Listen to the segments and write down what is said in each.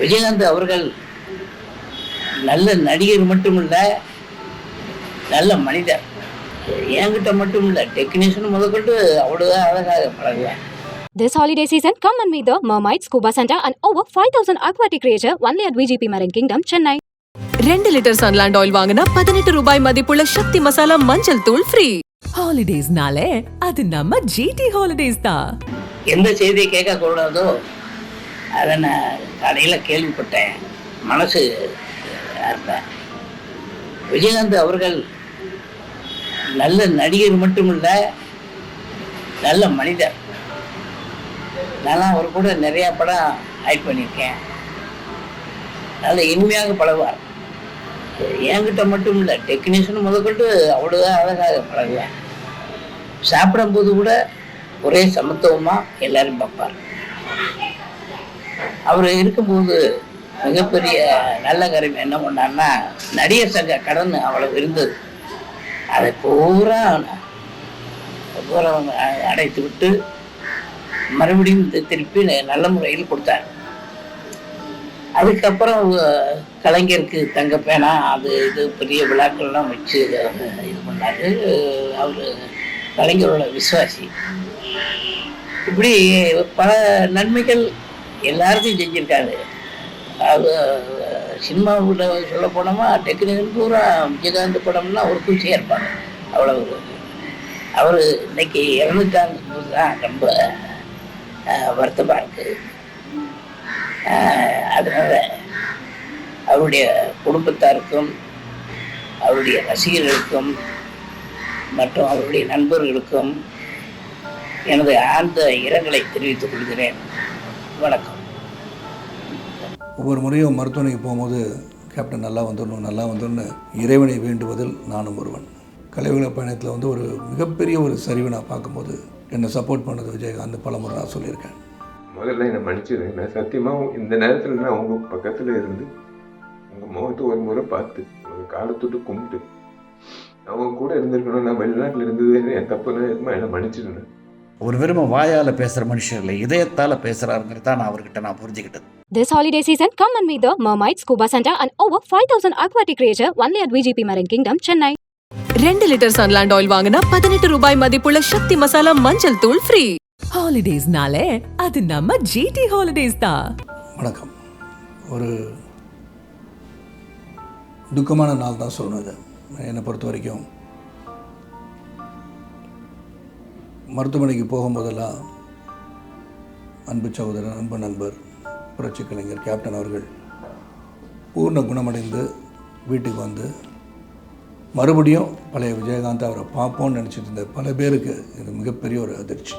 விஜயகாந்த் அவர்கள் நல்ல நடிகர் மட்டுமில்ல நல்ல மனிதர். என்கிட்ட மட்டும் இல்லை டெக்னீஷியன் முதற்கொண்டு அவ்வளோதான் அழகாக பழகுவேன் This holiday season, come and meet the Mermaid Scuba Center and over 5000 aquatic creature only at VGP Marine Kingdom, Chennai. ரெண்டு லிட்டர் சன்லாண்ட் ஆயில் வாங்கினா பதினெட்டு ரூபாய் மதிப்புள்ள சக்தி மசாலா மஞ்சள் தூள் ஃப்ரீ ஹாலிடேஸ்னாலே அது நம்ம ஜிடி ஹாலிடேஸ் தான். எந்த செய்தியை கேட்கக்கூடாதோ அதை நான் கடையில் கேள்விப்பட்டேன். மனசு இருந்தேன் விஜயகாந்த் அவர்கள் நல்ல நடிகர் மட்டுமில்ல நல்ல மனிதர். நான்லாம் அவர் கூட நிறையா படம் ஆக்ட் பண்ணியிருக்கேன். நல்ல இனிமையாக பழகுவார். என்கிட்ட மட்டும் இல்லை டெக்னீஷியன் முதற்கொண்டு அவ்வளோதான் அழகாக பழகுவேன் சாப்பிடும்போது கூட ஒரே சமத்துவமாக எல்லாரும் பார்ப்பார். அவர் இருக்கும்போது மிகப்பெரிய நல்ல காரியம் என்ன பண்ணார்னா நடிகர் சங்க கடன் அவ்வளவு இருந்தது. அதை பூரா பூரா அடைத்து விட்டு மறுபடியும் திருப்பி நல்ல முறையில் கொடுத்தார். அதுக்கப்புறம் கலைஞருக்கு தங்க பேனா அது இது பெரிய விழாக்கள்லாம் வச்சு இது பண்ணாரு. அவர் கலைஞரோட விசுவாசி. இப்படி பல நன்மைகள் எல்லாருக்கும் செஞ்சிருக்காரு. அது சினிமாவில் சொல்ல போனோமா டெக்னிக்கல் பூரா விஜயகாந்த் படம்னா ஒரு குஷியாக இருப்பாங்க அவ்வளவு. அவர் இன்னைக்கு இறந்துட்டாங்க தான் ரொம்ப வருத்தமாக இருக்குது இருக்கு. அதனால அவருடைய குடும்பத்தாருக்கும் அவருடைய ரசிகர்களுக்கும் மற்றும் அவருடைய நண்பர்களுக்கும் எனது ஆழ்ந்த இரங்கலை தெரிவித்துக் கொள்கிறேன். வணக்கம். ஒவ்வொரு முறையும் மருத்துவமனைக்கு போகும்போது கேப்டன் நல்லா வந்துடணும் நல்லா வந்துடணும்னு இறைவனை வேண்டுவதில் நானும் ஒருவன். கலைவுல பயணத்தில் வந்து ஒரு மிகப்பெரிய ஒரு சரிவை நான் பார்க்கும்போது என்னை சப்போர்ட் பண்ணது விஜயகாந்த் பலமுறை நான் சொல்லியிருக்கேன். முதல்ல என்னை மன்னிச்சிடு நான் சத்தியமாக இந்த நேரத்தில் நான் உங்கள் பக்கத்தில் இருந்து உங்கள் முகத்தை ஒரு முறை பார்த்து உங்கள் காலை தொட்டு கும்பிட்டு அவங்க கூட இருந்திருக்கணும் நான் வெளிநாட்டில் இருந்தது என் தப்புனா எதுமா என்னை மன்னிச்சிடுங்க ஒரு வெறும் வாயால் பேசுகிற மனுஷர் இல்லை இதயத்தால் பேசுகிறாருங்கிறது தான் நான் அவர்கிட்ட நான் புரிஞ்சுக்கிட்டது. This holiday season, come and meet the Mermaid Scuba Center and over 5000 aquatic creature only at VGP Marine Kingdom, Chennai. ரெண்டு லிட்டர் சன்லாண்ட் ஆயில் வாங்கினா பதினெட்டு ரூபாய் மதிப்புள்ள சக்தி மசாலா மஞ்சள் தூள் ஃப்ரீ ஹாலிடேஸ்னாலே அது நம்ம ஜிடி ஹாலிடேஸ் தான் வணக்கம். ஒரு துக்கமான நாள் தான் சொல்லணும் இது. என்னை பொறுத்த வரைக்கும் மருத்துவமனைக்கு போகும்போதெல்லாம் அன்பு சகோதரன் அன்பு நண்பர் புரட்சி கலைஞர் கேப்டன் அவர்கள் பூர்ண குணமடைந்து வீட்டுக்கு வந்து மறுபடியும் பழைய விஜயகாந்த் அவரை பார்ப்போம்னு நினச்சிட்டு இருந்த பல பேருக்கு இது மிகப்பெரிய ஒரு அதிர்ச்சி.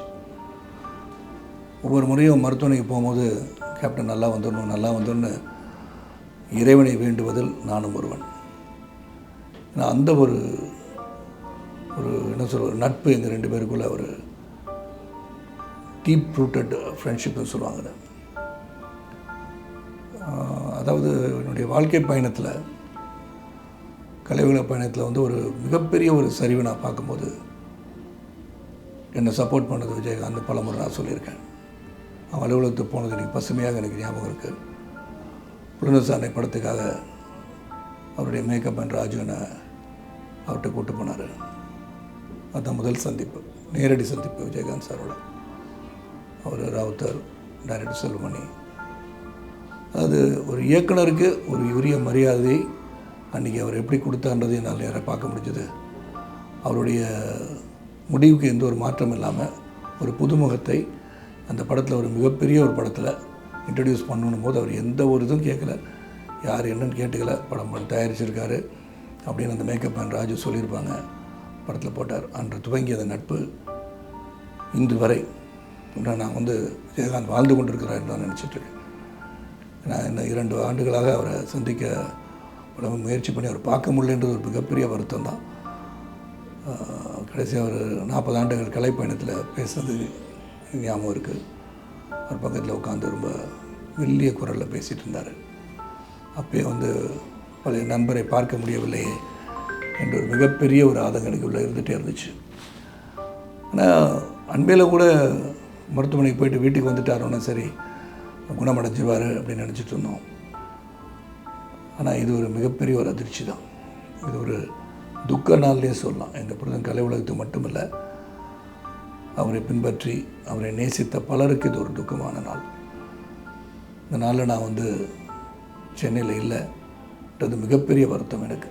ஒவ்வொரு முறையும் மருத்துவமனைக்கு போகும்போது கேப்டன் நல்லா வந்துடணும் நல்லா வந்துடணும்னு இறைவனை வேண்டுவதில் நானும் ஒருவன். அந்த ஒரு ஒரு என்ன சொல்ற நட்பு எங்கள் ரெண்டு பேருக்குள்ளே ஒரு டீப் ரூட்டட் ஃப்ரெண்ட்ஷிப்னு சொல்லுவாங்க அதாவது என்னுடைய வாழ்க்கை பயணத்தில் கலைவுகள பயணத்தில் வந்து ஒரு மிகப்பெரிய ஒரு சரிவை நான் பார்க்கும்போது என்னை சப்போர்ட் பண்ணது விஜயகாந்த் பலமுறை நான் சொல்லியிருக்கேன். அவன் அலுவலகத்துக்கு போனது எனக்கு பசுமையாக எனக்கு ஞாபகம் இருக்குது புலனசாரணை படத்துக்காக அவருடைய மேக்கப் அண்ட் ராஜு என்னை அவர்கிட்ட கூப்பிட்டு போனார். அதுதான் முதல் சந்திப்பு. நேரடி சந்திப்பு விஜயகாந்த் சாரோட. அவர் ராவுத்தர் டைரக்டர் செல்வமணி. அது ஒரு இயக்குனருக்கு ஒரு உரிய மரியாதை. அன்றைக்கி அவர் எப்படி கொடுத்தான்றது என்னால் நேராக பார்க்க முடிஞ்சது. அவருடைய முடிவுக்கு எந்த ஒரு மாற்றம் இல்லாமல் ஒரு புதுமுகத்தை அந்த படத்தில் ஒரு மிகப்பெரிய ஒரு படத்தில் இன்ட்ரடியூஸ் பண்ணணும் போது அவர் எந்த ஒரு இதுவும் கேட்கல. யார் என்னன்னு கேட்டுக்கல. படம் தயாரிச்சிருக்காரு அப்படின்னு அந்த மேக்கப் மேன் ராஜு சொல்லியிருப்பாங்க. படத்தில் போட்டார். அன்று துவங்கிய அந்த நட்பு. இன்று வரை நான் வந்து விஜயகாந்த் வாழ்ந்து கொண்டிருக்கிறார் தான் நினச்சிட்ருக்கேன் நான் இன்னும் இரண்டு ஆண்டுகளாக அவரை சந்திக்க உடம்பு முயற்சி பண்ணி அவர் பார்க்க முடியலன்றது ஒரு மிகப்பெரிய வருத்தம் தான். கடைசியாக ஒரு நாற்பது ஆண்டுகள் கலைப்பயணத்தில் பேசுனது ஞாபகம் இருக்குது அவர் பக்கத்தில் உட்காந்து ரொம்ப மெல்லிய குரலில் பேசிகிட்டு இருந்தார். அப்பயே வந்து பழைய நண்பரை பார்க்க முடியவில்லையே. என்ற ஒரு மிகப்பெரிய ஒரு ஆதங்கம் எனக்கு உள்ளே இருந்துகிட்டே இருந்துச்சு. ஆனால் அன்பையில் கூட மருத்துவமனைக்கு போயிட்டு வீட்டுக்கு வந்துட்டாரோன்னா சரி குணமடைஞ்சிவார் அப்படின்னு நினச்சிட்டு இருந்தோம். ஆனால் இது ஒரு மிகப்பெரிய ஒரு அதிர்ச்சி தான். இது ஒரு துக்க நாள்லேயே சொல்லலாம். எங்கள் பிரதன் கலை உலகத்துக்கு மட்டுமல்ல அவரை பின்பற்றி அவரை நேசித்த பலருக்கு இது ஒரு துக்கமான நாள். இந்த நாளில் நான் வந்து சென்னையில் இல்லைன்றது மிகப்பெரிய வருத்தம் எனக்கு.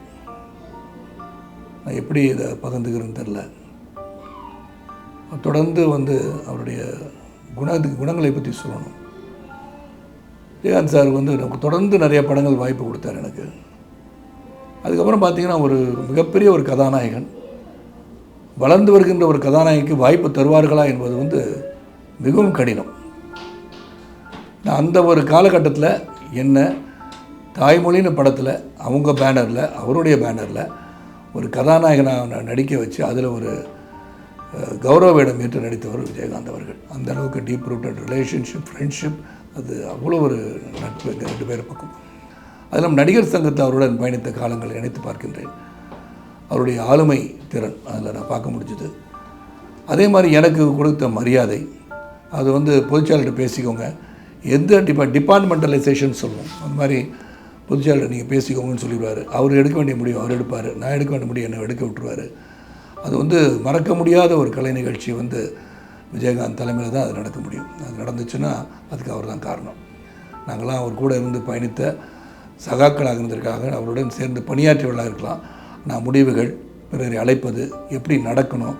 நான் எப்படி இதை பகிர்ந்துக்கிறேன்னு தெரில. தொடர்ந்து வந்து அவருடைய குண குணங்களை பற்றி சொல்லணும். விஜயகாந்த் சார் வந்து நமக்கு தொடர்ந்து நிறைய படங்கள் வாய்ப்பு கொடுத்தார் எனக்கு. அதுக்கப்புறம் பார்த்தீங்கன்னா ஒரு மிகப்பெரிய ஒரு கதாநாயகன். வளர்ந்து வருகின்ற ஒரு கதாநாயகிக்கு வாய்ப்பு தருவார்களா என்பது வந்து மிகவும் கடினம். நான் அந்த ஒரு காலகட்டத்தில் என்ன தாய்மொழின்னு படத்தில் அவங்க பேனரில் அவருடைய பேனரில் ஒரு கதாநாயகனாக நான் நடிக்க வச்சு அதில் ஒரு கௌரவ வேடம் ஏற்று நடித்தவர் விஜயகாந்த் அவர்கள். அந்த அளவுக்கு டீப் ரூட்டட் ரிலேஷன்ஷிப் ஃப்ரெண்ட்ஷிப் அது அவ்வளோ ஒரு நட்பு இந்த ரெண்டு பேர் பக்கம். அதில் நடிகர் சங்கத்தை அவருடன் பயணித்த காலங்களை நினைத்து பார்க்கின்றேன். அவருடைய ஆளுமை திறன் அதில் நான் பார்க்க முடிஞ்சது. அதே மாதிரி எனக்கு கொடுத்த மரியாதை அது வந்து பொதுச்செயலர்கிட்ட பேசிக்கோங்க. எந்த டிபா டிபார்ட்மெண்டலைசேஷன் சொல்லுவோம். அந்த மாதிரி பொதுச்செயலாளர் நீங்கள் பேசிக்கோங்கன்னு சொல்லிடுவார். அவர் எடுக்க வேண்டிய முடிவு அவர் எடுப்பார். நான் எடுக்க வேண்டிய முடிவு என்னை எடுக்க விட்டுருவார். அது வந்து மறக்க முடியாத ஒரு கலை நிகழ்ச்சி வந்து விஜயகாந்த் தலைமையில் தான் அது நடக்க முடியும். அது நடந்துச்சுன்னா அதுக்கு அவர் தான் காரணம். நாங்களாம் அவர் கூட இருந்து பயணித்த சகாக்களாக இருந்ததற்காக அவருடன் சேர்ந்து பணியாற்றியவர்களாக இருக்கலாம். நான் முடிவுகள் பிறரை அழைப்பது எப்படி நடக்கணும்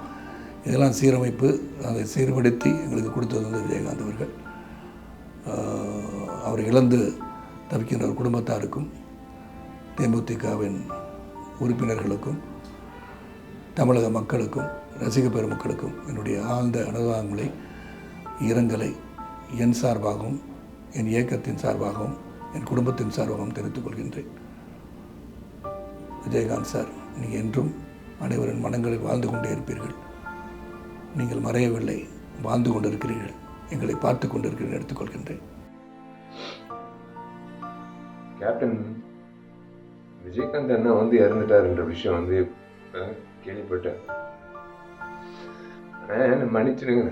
இதெல்லாம் சீரமைப்பு அதை சீர்படுத்தி எங்களுக்கு கொடுத்தது வந்து விஜயகாந்த் அவர்கள். அவர் இழந்து தவிக்கின்ற ஒரு குடும்பத்தாருக்கும் தேமுதிகவின் உறுப்பினர்களுக்கும் தமிழக மக்களுக்கும் ரசிக பெருமக்களுக்கும் என்னுடைய ஆழ்ந்த அனுதாபங்களை இரங்கலை என் சார்பாகவும் என் இயக்கத்தின் சார்பாகவும் என் குடும்பத்தின் சார்பாகவும் தெரிவித்துக் கொள்கின்றேன். விஜயகாந்த் சார் நீங்கள் என்றும் அனைவரின் மனங்களில் வாழ்ந்து கொண்டே இருப்பீர்கள். நீங்கள் மறையவில்லை வாழ்ந்து கொண்டிருக்கிறீர்கள். எங்களை பார்த்து கொண்டிருக்கிறீர்கள் எடுத்துக்கொள்கின்றேன் கேப்டன் விஜயகாந்த் அண்ணா வந்து இறந்துட்டாருன்ற விஷயம் வந்து கேள்விப்பட்டேன். ஆனா என்னை மன்னிச்சிடுங்க.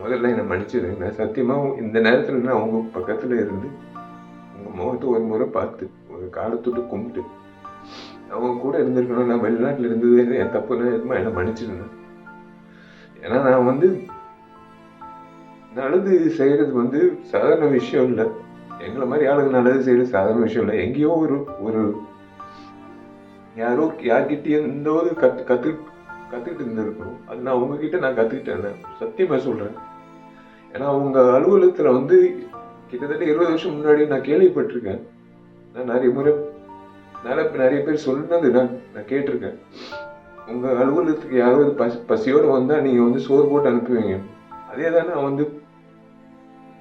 முதல்ல என்னை மன்னிச்சிடுங்க. நான் சத்தியமாக இந்த நேரத்தில் நான் அவங்க பக்கத்தில் இருந்து உங்கள் முகத்தை ஒரு முறை பார்த்து ஒரு காலத்தொட்டு கும்பிட்டு அவங்க கூட இருந்திருக்கணும். நான் வெளிநாட்டில் இருந்தது என் தப்புன்னு இருக்குமா? என்னை மன்னிச்சிடுங்க. ஏன்னா நான் வந்து நல்லது செய்கிறது வந்து சாதாரண விஷயம் இல்லை. எங்களை மாதிரி ஆளுங்க நல்லது செய்யறது சாதாரண விஷயம் இல்லை. எங்கேயோ ஒரு ஒரு யாரோ யார்கிட்டயும் இந்த ஒரு கத்து கத்து கத்துக்கிட்டு இருந்திருக்கணும் அது நான் உங்ககிட்ட நான் கத்துக்கிட்டேன். சத்தியமாக சொல்றேன். ஏன்னா அவங்க அலுவலகத்துல வந்து கிட்டத்தட்ட இருபது வருஷம் முன்னாடி நான் கேள்விப்பட்டிருக்கேன். நான் நிறைய முறை நிறைய நிறைய பேர் சொன்னது நான் நான் கேட்டிருக்கேன். உங்க அலுவலகத்துக்கு யாராவது பசி பசியோட வந்தால் நீங்கள் வந்து சோறு போட்டு அனுப்புவீங்க. அதே தான் நான் வந்து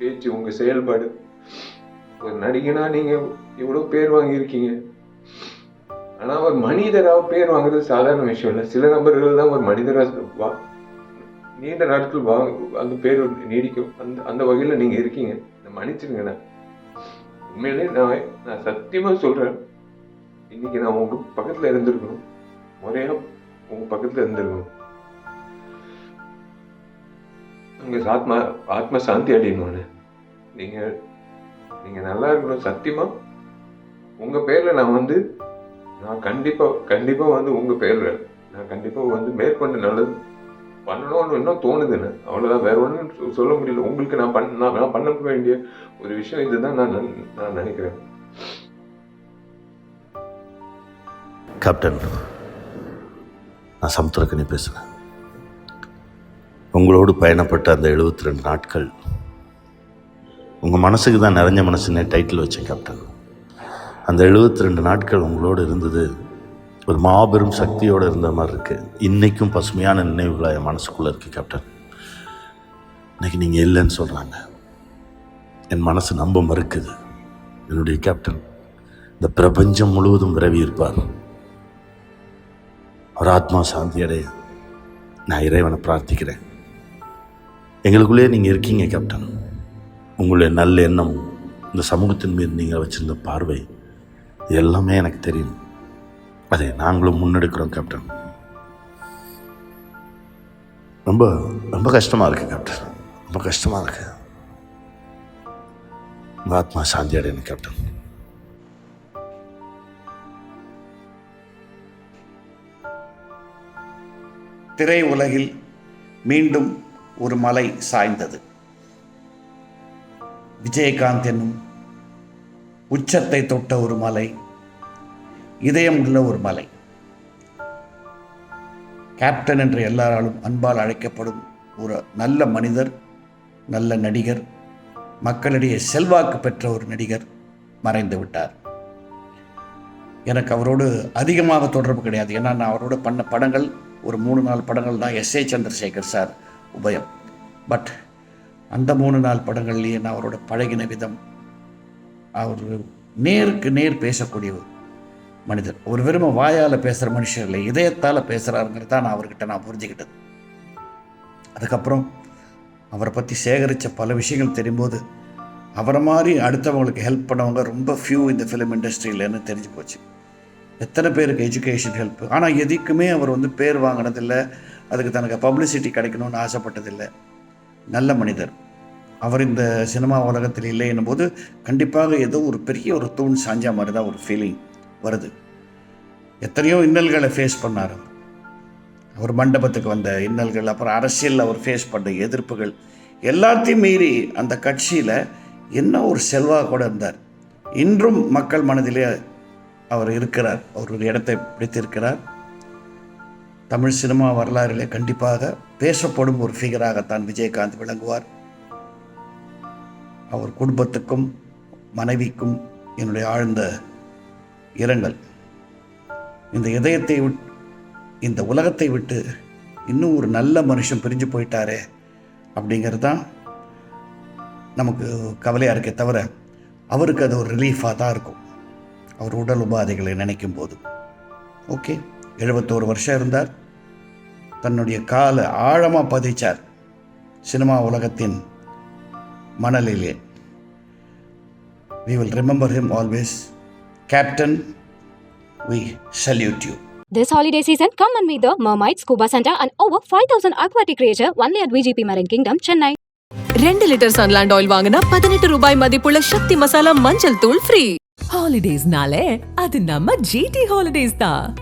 பேச்சு உங்க செயல்பாடு. ஒரு நடிகனா நீங்க இவ்வளவு பேர் வாங்கியிருக்கீங்க. ஆனா ஒரு மனிதராக பேர் வாங்குறது சாதாரண விஷயம் இல்லை. சில நபர்கள் தான் ஒரு மனிதராக வா நீண்ட நாட்கள் வா அந்த பேர் நீடிக்கும். அந்த அந்த வகையில் நீங்க இருக்கீங்க. நான். மன்னிச்சிருங்கண்ணா உண்மையிலே நான் நான் சத்தியமாக சொல்றேன். இன்னைக்கு நான் உங்க பக்கத்துல இருந்திருக்கணும். முறையா உங்க பக்கத்துல இருந்திருக்கணும். உங்க ஆத்மா ஆத்மா சாந்தி அடையணும்னு. நீங்கள் நீங்கள் நல்லா இருக்கணும் சத்தியமாக உங்கள் பேரில் நான் வந்து நான் கண்டிப்பாக கண்டிப்பாக வந்து உங்கள் பேரில் நான் கண்டிப்பாக வந்து மேற்கொண்டு நல்லது பண்ணணும்னு இன்னும் தோணுதுன்னு. அவ்வளோதான் வேற ஒன்றும் சொல்ல முடியல. உங்களுக்கு நான் பண்ண நான் பண்ண வேண்டிய ஒரு விஷயம் இதுதான் நான் நான் நினைக்கிறேன். கேப்டன் நான் சமுத்திரக்கணி பேசுகிறேன் உங்களோடு பயணப்பட்ட அந்த எழுபத்தி ரெண்டு நாட்கள் உங்கள் மனசுக்கு தான் நிறைஞ்ச மனசுன்னு டைட்டில் வச்சேன் கேப்டன் அந்த 72 ரெண்டு நாட்கள் உங்களோடு இருந்தது ஒரு மாபெரும் சக்தியோடு இருந்த மாதிரி இருக்குது இன்றைக்கும் பசுமையான நினைவுகளாக என் மனசுக்குள்ளே இருக்குது கேப்டன் இன்னைக்கு நீங்கள் இல்லைன்னு சொல்கிறாங்க என் மனசு நம்ப மறுக்குது. என்னுடைய கேப்டன் இந்த பிரபஞ்சம் முழுவதும் விரவி இருப்பார். அவர் ஆத்மா சாந்தி அடைய நான் இறைவனை பிரார்த்திக்கிறேன். எங்களுக்குள்ளேயே நீங்கள் இருக்கீங்க கேப்டன் உங்களுடைய நல்ல எண்ணம் இந்த சமூகத்தின் மீது நீங்கள் வச்சிருந்த பார்வை எல்லாமே எனக்கு தெரியும். அதை நாங்களும் முன்னெடுக்கிறோம் கேப்டன் ரொம்ப ரொம்ப கஷ்டமாக இருக்குது கேப்டன் ரொம்ப கஷ்டமாக இருக்கு. உங்கள் ஆத்மா சாந்தி அடையணும் கேப்டன் திரை உலகில் மீண்டும் ஒரு மலை சாய்ந்தது. விஜயகாந்த் என்னும் உச்சத்தை தொட்ட ஒரு மலை இதயம் உள்ள ஒரு மலை. கேப்டன் என்று எல்லாராலும் அன்பால் அழைக்கப்படும் ஒரு நல்ல மனிதர் நல்ல நடிகர் மக்களிடையே செல்வாக்கு பெற்ற ஒரு நடிகர் மறைந்து விட்டார். எனக்கு அவரோடு அதிகமாக தொடர்பு கிடையாது. ஏன்னா நான் அவரோட பண்ண படங்கள் ஒரு மூணு நாலு படங்கள் தான் எஸ் ஏ சந்திரசேகர் சார் உபயம். பட் அந்த மூணு நாள் படங்கள்லேயே நான் அவரோட பழகின விதம். அவர் நேருக்கு நேர் பேசக்கூடிய ஒரு மனிதர். ஒரு வெறும் வாயால் பேசுகிற மனுஷர் இல்லை இதயத்தால் பேசுகிறாருங்கிறது தான் நான் அவர்கிட்ட நான் புரிஞ்சுக்கிட்டது. அதுக்கப்புறம் அவரை பற்றி சேகரித்த பல விஷயங்கள் தெரியும்போது அவரை மாதிரி அடுத்தவங்களுக்கு ஹெல்ப் பண்ணவங்க ரொம்ப ஃபியூ இந்த ஃபிலிம் இண்டஸ்ட்ரியிலன்னு தெரிஞ்சு போச்சு. எத்தனை பேருக்கு எஜுகேஷன் ஹெல்ப் ஆனால் எதுக்குமே அவர் வந்து பேர் வாங்கினதில்லை அதுக்கு தனக்கு பப்ளிசிட்டி கிடைக்கணும்னு ஆசைப்பட்டதில்லை. நல்ல மனிதர். அவர் இந்த சினிமா உலகத்தில் இல்லை என்னும்போது கண்டிப்பாக ஏதோ ஒரு பெரிய ஒரு தூண் சாஞ்சா மாதிரி தான் ஒரு ஃபீலிங் வருது. எத்தனையோ இன்னல்களை ஃபேஸ் பண்ணார் அவர். மண்டபத்துக்கு வந்த இன்னல்கள் அப்புறம் அரசியலில் அவர் ஃபேஸ் பண்ண எதிர்ப்புகள் எல்லாத்தையும் மீறி அந்த கட்சியில் என்ன ஒரு செல்வாக்கோடு இருந்தார். இன்றும் மக்கள் மனதிலே அவர் இருக்கிறார். அவர் ஒரு இடத்தை பிடித்திருக்கிறார். தமிழ் சினிமா வரலாறிலே கண்டிப்பாக பேசப்படும் ஒரு ஃபிகராகத்தான் விஜயகாந்த் விளங்குவார். அவர் குடும்பத்துக்கும் மனைவிக்கும் என்னுடைய ஆழ்ந்த இரங்கல். இந்த இதயத்தை விட் இந்த உலகத்தை விட்டு இன்னும் ஒரு நல்ல மனுஷன் பிரிஞ்சு போயிட்டாரே அப்படிங்கிறது தான் நமக்கு கவலையாக இருக்கே தவிர அவருக்கு அது ஒரு ரிலீஃபாக தான் இருக்கும். அவர் உடல் உபாதைகளை நினைக்கும் போது ஓகே எழுபத்தோரு வருஷம் இருந்தார். தன்னுடைய காலை ஆழமாக பதிச்சார் சினிமா உலகத்தின் மணலிலே we will remember him always captain we salute you This holiday season, come and meet the Mermaid Scuba Center and over 5000 aquatic creature only at VGP Marine Kingdom, Chennai. ரெண்டு லிட்டர் சன்லாண்ட் ஆயில் வாங்கினா பதினெட்டு ரூபாய் மதிப்புள்ள சக்தி மசாலா மஞ்சள் தூள் free ஹாலிடேஸ்னாலே அது நம்ம ஜிடி ஹாலிடேஸ் தான்